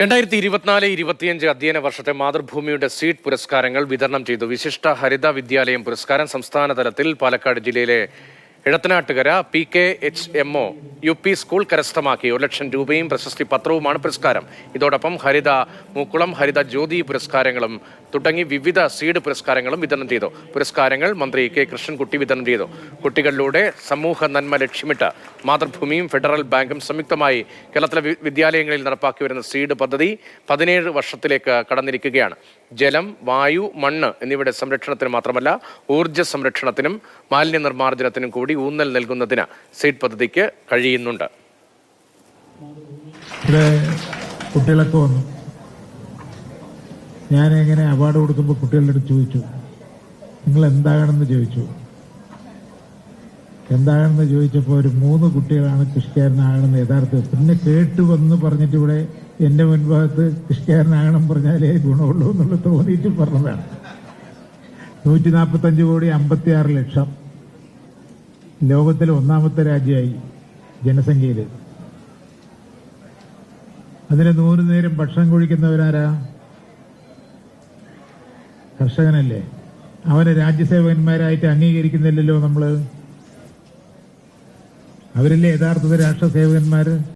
രണ്ടായിരത്തി ഇരുപത്തിനാല് ഇരുപത്തിയഞ്ച് അധ്യയന വർഷത്തെ മാതൃഭൂമിയുടെ സീറ്റ് പുരസ്കാരങ്ങൾ വിതരണം ചെയ്തു. വിശിഷ്ട ഹരിത വിദ്യാലയം പുരസ്കാരം സംസ്ഥാന തലത്തിൽ പാലക്കാട് ജില്ലയിലെ Edathanattukara P K H M O U P school കരസ്ഥമാക്കി. ഒരു ലക്ഷം രൂപയും പ്രശസ്തി പത്രവുമാണ് പുരസ്കാരം. ഇതോടൊപ്പം ഹരിത മൂക്കുളം ഹരിത ജ്യോതി പുരസ്കാരങ്ങളും തുടങ്ങി വിവിധ സീഡ് പുരസ്കാരങ്ങളും വിതരണം ചെയ്തു. പുരസ്കാരങ്ങൾ മന്ത്രി കെ. കൃഷ്ണൻകുട്ടി വിതരണം ചെയ്തു. കുട്ടികളിലൂടെ സമൂഹ നന്മ ലക്ഷ്യമിട്ട് മാതൃഭൂമിയും ഫെഡറൽ ബാങ്കും സംയുക്തമായി കേരളത്തിലെ വിദ്യാലയങ്ങളിൽ നടപ്പാക്കി വരുന്ന സീഡ് പദ്ധതി പതിനേഴ് വർഷത്തിലേക്ക് കടന്നിരിക്കുകയാണ്. ജലം വായു മണ്ണ് എന്നിവയുടെ സംരക്ഷണത്തിന് മാത്രമല്ല ഊർജ സംരക്ഷണത്തിനും മാലിന്യ നിർമ്മാർജനത്തിനും കൂടി ഊന്നൽ നൽകുന്നതിന് സീഡ് പദ്ധതിക്ക് കഴിയുന്നുണ്ട് ഇവിടെ കുട്ടികളൊക്കെ വന്നു. ഞാൻ എങ്ങനെ അവാർഡ് കൊടുക്കുമ്പോൾ കുട്ടികളുടെ അടുത്ത് ചോദിച്ചു. നിങ്ങൾ എന്താകണമെന്ന് ചോദിച്ചു? എന്താകണമെന്ന് ചോദിച്ചപ്പോൾ ഒരു മൂന്ന് കുട്ടികളാണ് കൃഷിക്കാരനാകണമെന്ന് യഥാർത്ഥം പിന്നെ കേട്ടു വന്ന് പറഞ്ഞിട്ട് ഇവിടെ എന്റെ മുൻഭാഗത്ത് കൃഷിക്കാരനാകണം പറഞ്ഞാലേ ഗുണമുള്ളൂ എന്നുള്ളത് തോന്നിയിട്ട് പറഞ്ഞതാണ്. നൂറ്റി നാൽപ്പത്തഞ്ച് കോടി അമ്പത്തിയാറ് ലക്ഷം. ലോകത്തിലെ ഒന്നാമത്തെ രാജ്യമായി. ജനസംഖ്യയിൽ അതിന് നൂറു നേരം ഭക്ഷണം കുഴിക്കുന്നവരാരാ? കർഷകനല്ലേ? അവരെ രാജ്യസേവകന്മാരായിട്ട് അംഗീകരിക്കുന്നില്ലല്ലോ നമ്മൾ അവരല്ലേ യഥാർത്ഥത്തിൽ രാഷ്ട്രസേവകന്മാര്?